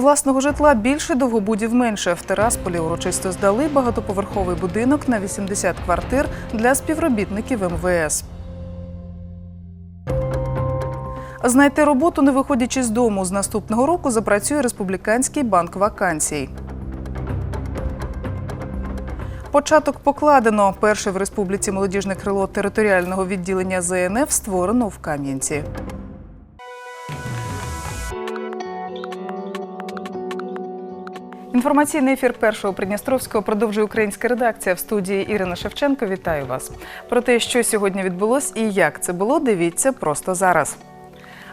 Власного житла більше, довгобудів менше. В Терасполі урочисто здали багатоповерховий будинок на 80 квартир для співробітників МВС. Знайти роботу, не виходячи з дому, з наступного року запрацює Республіканський банк вакансій. Початок покладено. Перше в республіці молодіжне крило територіального відділення ЗНФ створено в Кам'янці. Інформаційний ефір першого Придністровського продовжує українська редакція в студії Ірина Шевченко. Вітаю вас. Про те, що сьогодні відбулось і як це було, дивіться просто зараз.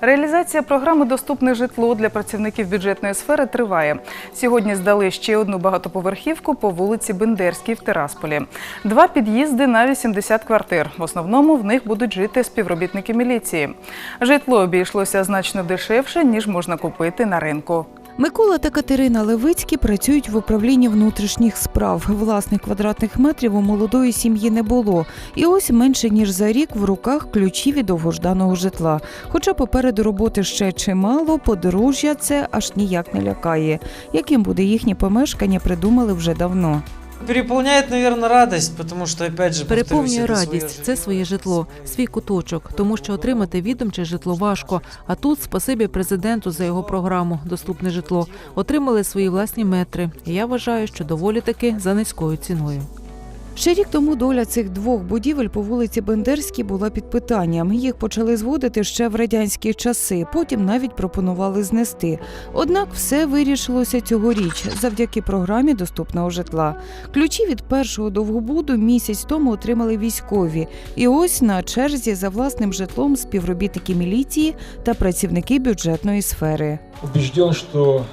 Реалізація програми Доступне житло для працівників бюджетної сфери триває. Сьогодні здали ще одну багатоповерхівку по вулиці Бендерській в Терасполі. Два під'їзди на 80 квартир. В основному в них будуть жити співробітники міліції. Житло обійшлося значно дешевше, ніж можна купити на ринку. Микола та Катерина Левицькі працюють в управлінні внутрішніх справ. Власних квадратних метрів у молодої сім'ї не було. І ось менше ніж за рік в руках ключі від довгожданого житла. Хоча попереду роботи ще чимало, подружжя це аж ніяк не лякає. Яким буде їхнє помешкання, придумали вже давно. Переполняет, наверное, радость, потому что, опять же, Переповнює радість, це своє житло, свій куточок, тому що отримати відомче житло важко. А тут спасибі президенту за його програму Доступне житло. Отримали свої власні метри. І я вважаю, що доволі таки за низькою ціною. Ще рік тому доля цих двох будівель по вулиці Бендерській була під питанням. Їх почали зводити ще в радянські часи, потім навіть пропонували знести. Однак все вирішилося цьогоріч завдяки програмі доступного житла. Ключі від першого довгобуду місяць тому отримали військові. І ось на черзі за власним житлом співробітники міліції та працівники бюджетної сфери. убежден, что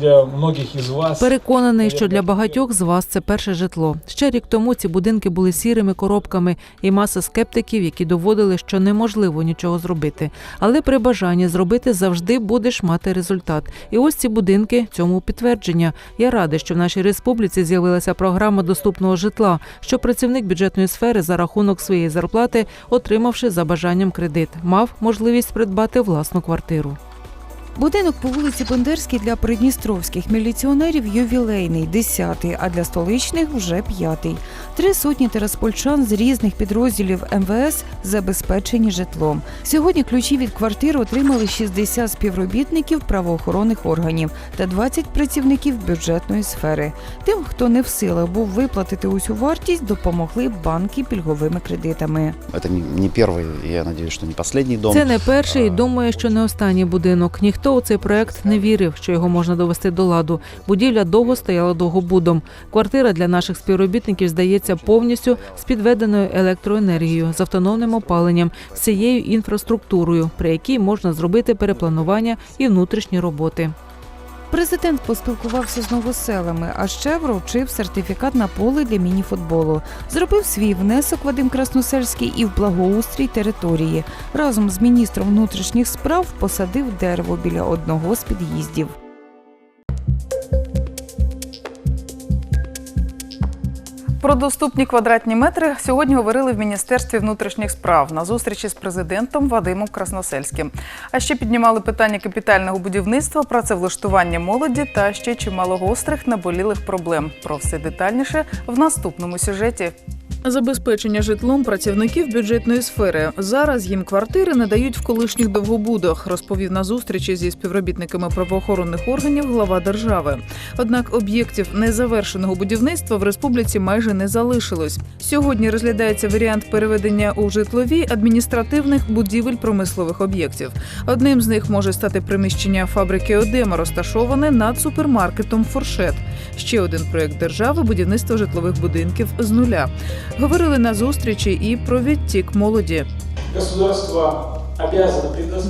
для многих из вас Переконаний, що для багатьох з вас це перше житло. Ще рік тому ці будинки були сірими коробками, і маса скептиків, які доводили, що неможливо нічого зробити. Але при бажанні зробити завжди будеш мати результат. І ось ці будинки цьому підтвердження. Я радий, що в нашій республіці з'явилася програма доступного житла, що працівник бюджетної сфери за рахунок своєї зарплати, отримавши за бажанням кредит, мав можливість придбати власну квартиру. Будинок по вулиці Бендерській для придністровських міліціонерів ювілейний, десятий, а для столичних вже п'ятий. Три сотні тераспольчан з різних підрозділів МВС забезпечені житлом. Сьогодні ключі від квартир отримали 60 співробітників правоохоронних органів та 20 працівників бюджетної сфери. Тим, хто не в силах був виплатити усю вартість, допомогли банки пільговими кредитами. Это не, первый, я надеюсь, что не последний дом. Це не перший і думаю, що не останній будинок. Ніхто у цей проект не вірив, що його можна довести до ладу. Будівля довго стояла довгобудом. Квартира для наших співробітників здається повністю з підведеною електроенергією, з автономним опаленням, всією інфраструктурою, при якій можна зробити перепланування і внутрішні роботи. Президент поспілкувався з новоселами, а ще вручив сертифікат на поле для мініфутболу. Зробив свій внесок Вадим Красносельський і в благоустрій території. Разом з міністром внутрішніх справ посадив дерево біля одного з під'їздів. Про доступні квадратні метри сьогодні говорили в Міністерстві внутрішніх справ на зустрічі з президентом Вадимом Красносельським. А ще піднімали питання капітального будівництва, працевлаштування молоді та ще чимало гострих наболілих проблем. Про все детальніше в наступному сюжеті. Забезпечення житлом працівників бюджетної сфери. Зараз їм квартири надають в колишніх довгобудах, розповів на зустрічі зі співробітниками правоохоронних органів глава держави. Однак об'єктів незавершеного будівництва в республіці майже не залишилось. Сьогодні розглядається варіант переведення у житлові адміністративних будівель промислових об'єктів. Одним з них може стати приміщення фабрики Одема, розташоване над супермаркетом Форшет. Ще один проект держави будівництво житлових будинків з нуля. Говорили на зустрічі і про відтік молоді. государство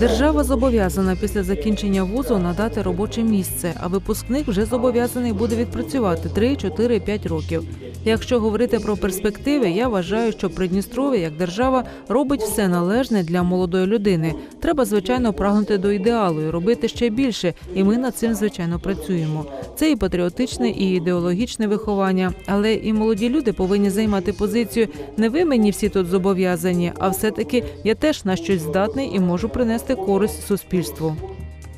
Держава зобов'язана після закінчення вузу надати робоче місце, а випускник вже зобов'язаний буде відпрацювати 3, 4, 5 років. Якщо говорити про перспективи, я вважаю, що Придністров'я як держава робить все належне для молодої людини. Треба звичайно прагнути до ідеалу і робити ще більше, і ми над цим звичайно працюємо. Це і патріотичне, і ідеологічне виховання, але і молоді люди повинні займати позицію не ви мені всі тут зобов'язані, а все таки я теж на щось здатний і можу принести користь суспільству.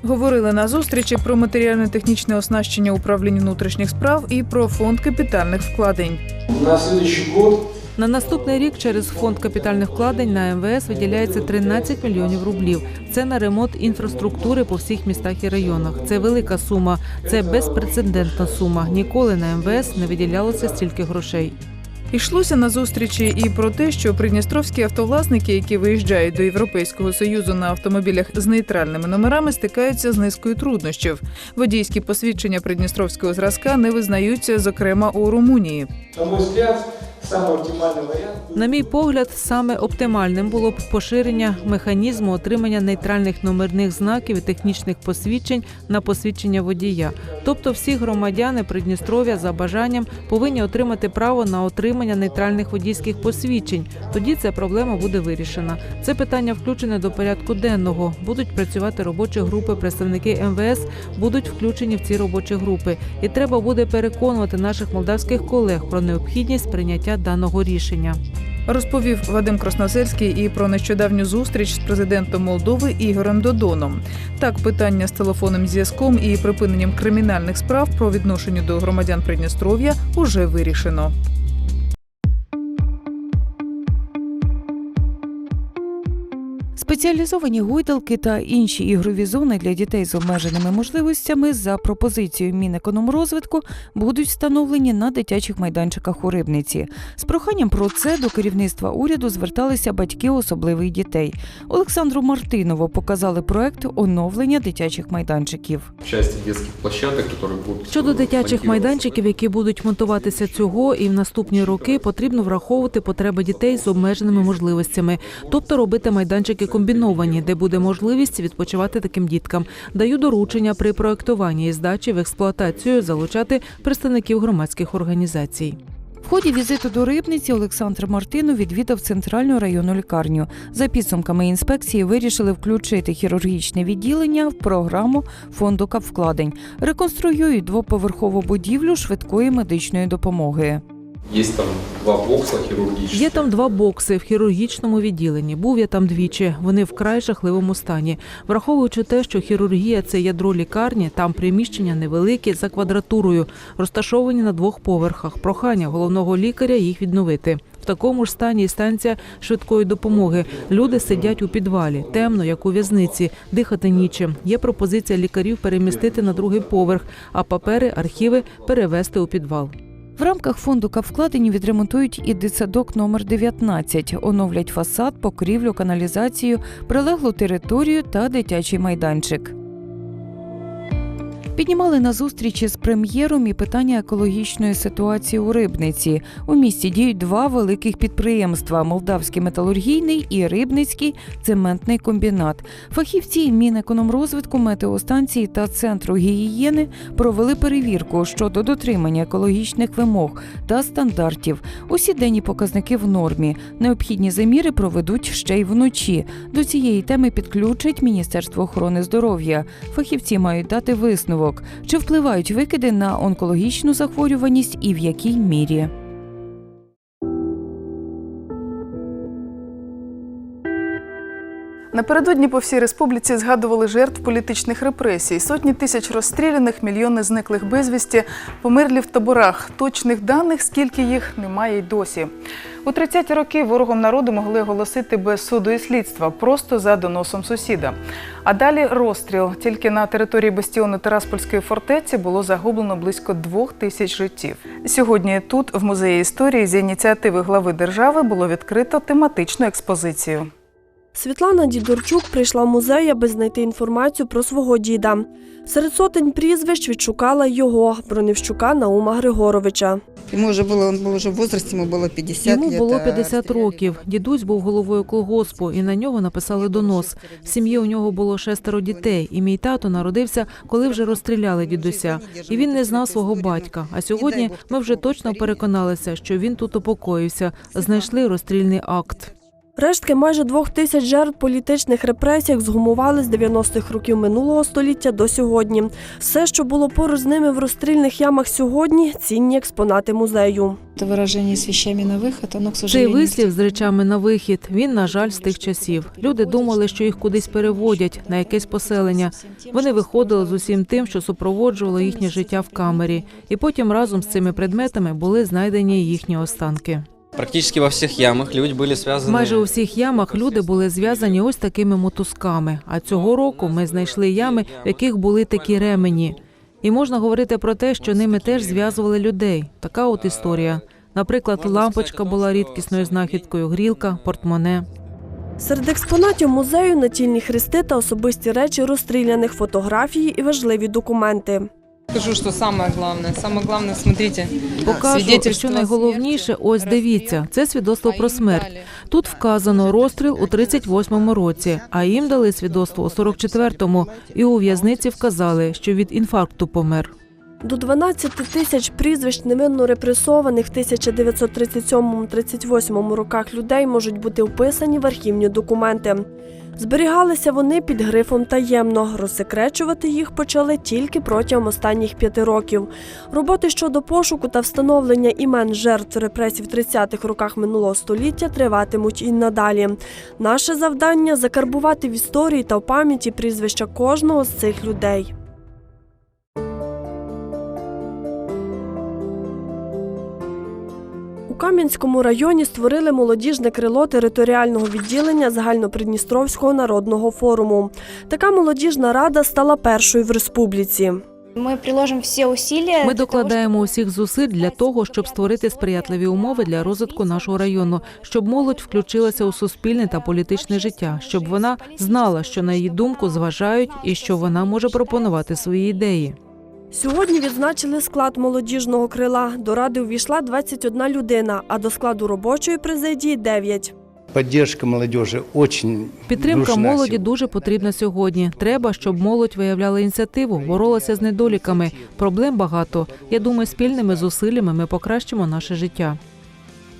Говорили на зустрічі про матеріально-технічне оснащення управління внутрішніх справ і про фонд капітальних вкладень. На следующий год На наступний рік через фонд капітальних вкладень на МВС виділяється 13 мільйонів рублів. Це на ремонт інфраструктури по всіх містах і районах. Це велика сума, це безпрецедентна сума. Ніколи на МВС не виділялося стільки грошей. Йшлося на зустрічі і про те, що придністровські автовласники, які виїжджають до Європейського союзу на автомобілях з нейтральними номерами, стикаються з низкою труднощів. Водійські посвідчення придністровського зразка не визнаються, зокрема у Румунії. на самый оптимальный вариант. На мій погляд, саме оптимальним було б поширення механізму отримання нейтральних номерних знаків і технічних посвідчень на посвідчення водія. Тобто, всі громадяни Придністров'я за бажанням повинні отримати право на отримання нейтральних водійських посвідчень. Тоді ця проблема буде вирішена. Це питання включене до порядку денного. Будуть працювати робочі групи. Представники МВС будуть включені в ці робочі групи, і треба буде переконувати наших молдавських колег про необхідність прийняття даного рішення. Розповів Вадим Красносельський і про нещодавню зустріч з президентом Молдови Ігорем Додоном. Так, питання з телефонним зв'язком і припиненням кримінальних справ про відношення до громадян Придністров'я уже вирішено. Спеціалізовані гойдалки та інші ігрові зони для дітей з обмеженими можливостями за пропозицією Мінекономрозвитку будуть встановлені на дитячих майданчиках у Рибниці. З проханням про це до керівництва уряду зверталися батьки особливих дітей. Олександру Мартинову показали проект оновлення дитячих майданчиків. Щодо дитячих майданчиків, які будуть монтуватися цього, і в наступні роки потрібно враховувати потреби дітей з обмеженими можливостями, тобто робити майданчики комбіновані, де буде можливість відпочивати таким діткам. Даю доручення при проектуванні і здачі в експлуатацію залучати представників громадських організацій. В ході візиту до Рибниці Олександр Мартинов відвідав центральну районну лікарню. За підсумками інспекції вирішили включити хірургічне відділення в програму фонду капвкладень. Реконструюють двоповерхову будівлю швидкої медичної допомоги. Есть там два бокса хирургических. Є там два бокси в хірургічному відділенні. Був я там двічі. Вони вкрай жахливому стані. Враховуючи те, що хірургія це ядро лікарні, там приміщення невеликі за квадратурою, розташовані на двох поверхах. Прохання головного лікаря їх відновити. В такому ж стані станція швидкої допомоги. Люди сидять у підвалі, темно, як у в'язниці, дихати нічим. Є пропозиція лікарів перемістити на другий поверх, а папери, архіви перевести у підвал. В рамках фонду капвкладені відремонтують і дитсадок номер 19, оновлять фасад, покрівлю, каналізацію, прилеглу територію та дитячий майданчик. Піднімали на зустрічі з прем'єром і питання екологічної ситуації у Рибниці. У місті діють два великих підприємства: Молдавський металургійний і Рибницький цементний комбінат. Фахівці Мінекономрозвитку, метеостанції та центру гігієни провели перевірку щодо дотримання екологічних вимог та стандартів. Усі денні показники в нормі. Необхідні заміри проведуть ще й вночі. До цієї теми підключать Міністерство охорони здоров'я. Фахівці мають дати висновок, чи впливають викиди на онкологічну захворюваність і в якій мірі. Напередодні по всій республіці згадували жертв політичних репресій. Сотні тисяч розстріляних, мільйони зниклих безвісті, померлі в таборах. Точних даних, скільки їх немає й досі. У 30-ті роки ворогом народу могли оголосити без суду і слідства, просто за доносом сусіда. А далі розстріл. Тільки на території бастіону Тераспольської фортеці було загублено близько двох тисяч життів. Сьогодні тут, в музеї історії, з ініціативи глави держави було відкрито тематичну експозицію. Світлана Дідорчук прийшла в музей, аби знайти інформацію про свого діда. Серед сотень прізвищ відшукала його, Бронівщука Наума Григоровича. Ему уже было, он был уже в возрасте, ему было 50 Йому лет. було а 50 расстреляли років. Дідусь був головою колгоспу, і на нього написали донос. В сім'ї у нього було шестеро дітей, і мій тато народився, коли вже розстріляли дідуся. І він не знав свого батька. А сьогодні ми вже точно переконалися, що він тут упокоївся. Знайшли розстрільний акт. Рештки майже двох тисяч жертв політичних репресій згумували з 90-х років минулого століття до сьогодні. Все, що було поруч з ними в розстрільних ямах сьогодні, цінні експонати музею. Это выражение с вещами на выход, оно, к Цей сожалению, вислів з речами на вихід. Він, на жаль, з тих часів. Люди думали, що їх кудись переводять на якесь поселення. Вони виходили з усім тим, що супроводжувало їхнє життя в камері, і потім разом з цими предметами були знайдені їхні останки. Практически во всех ямах люди были связаны. Майже у всіх ямах люди були зв'язані ось такими мотузками. А цього року ми знайшли ями, в яких були такі ремені. І можна говорити про те, що ними теж зв'язували людей. Така от історія. Наприклад, лампочка була рідкісною знахідкою, грілка, портмоне. Серед експонатів музею натільні хрести та особисті речі розстріляних, фотографії і важливі документи. Скажу, что самое главное. Самое главное, смотрите, Покажу, що найголовніше, ось дивіться, це свідоцтво про смерть. Тут вказано розстріл у 38-му році, а їм дали свідоцтво у 44-му, і у в'язниці вказали, що від інфаркту помер. До 12 тисяч прізвищ невинно репресованих в 1937-38 роках людей можуть бути вписані в архівні документи. Зберігалися вони під грифом таємно. Розсекречувати їх почали тільки протягом останніх п'яти років. Роботи щодо пошуку та встановлення імен жертв репресій в 30-х роках минулого століття триватимуть і надалі. Наше завдання закарбувати в історії та в пам'яті прізвища кожного з цих людей. У Кам'янському районі створили молодіжне крило територіального відділення Загальнопридністровського народного форуму. Така молодіжна рада стала першою в республіці. Ми приложимо всі усилля. Ми докладаємо усіх зусиль для того, щоб створити сприятливі умови для розвитку нашого району, щоб молодь включилася у суспільне та політичне життя, щоб вона знала, що на її думку зважають і що вона може пропонувати свої ідеї. Сьогодні відзначили склад молодіжного крила. До ради увійшла 21 людина, а до складу робочої президії 9. Поддержка молодежи очень Підтримка молоді дуже потрібна сьогодні. Треба, щоб молодь виявляла ініціативу, боролася з недоліками. Проблем багато. Я думаю, спільними зусиллями ми покращимо наше життя.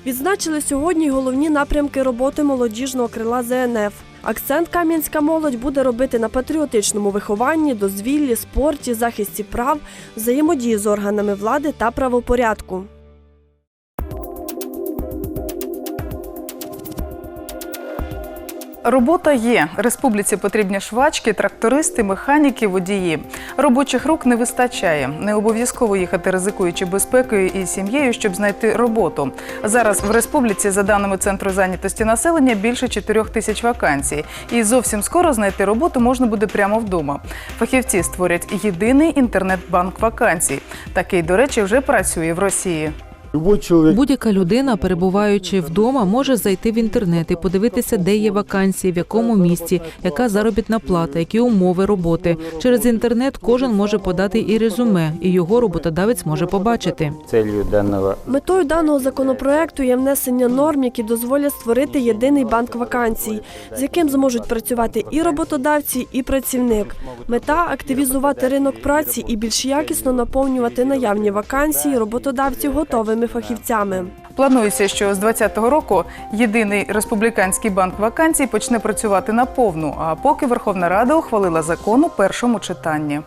Відзначили сьогодні й головні напрямки роботи молодіжного крила ЗНФ. Акцент Кам'янська молодь буде робити на патріотичному вихованні, дозвіллі, спорті, захисті прав, взаємодії з органами влади та правопорядку. Робота є. Республіці потрібні швачки, трактористи, механіки, водії. Робочих рук не вистачає. Не обов'язково їхати ризикуючи безпекою і сім'єю, щоб знайти роботу. Зараз в республіці, за даними центру зайнятості населення, більше 4 тисяч вакансій. І зовсім скоро знайти роботу можна буде прямо вдома. Фахівці створять єдиний інтернет-банк вакансій. Такий, до речі, вже працює в Росії. Будь-яка людина, перебуваючи вдома, може зайти в інтернет і подивитися, де є вакансії, в якому місці, яка заробітна плата, які умови роботи. Через інтернет кожен може подати і резюме, і його роботодавець може побачити. Целью данного Метою даного законопроекту є внесення норм, які дозволять створити єдиний банк вакансій, з яким зможуть працювати і роботодавці, і працівник. Мета активізувати ринок праці і більш якісно наповнювати наявні вакансії роботодавців готовими фахівцями. Планується, що з 2020 року єдиний республіканський банк вакансій почне працювати наповну, а поки Верховна Рада ухвалила закон у першому читанні.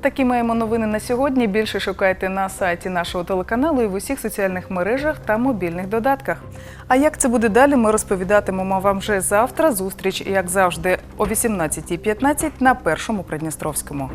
Такі маємо новини на сьогодні. Більше шукайте на сайті нашого телеканалу і в усіх соціальних мережах та мобільних додатках. А як це буде далі, ми розповідатимемо вам вже завтра. Зустріч, як завжди, о 18.15 на першому Придністровському.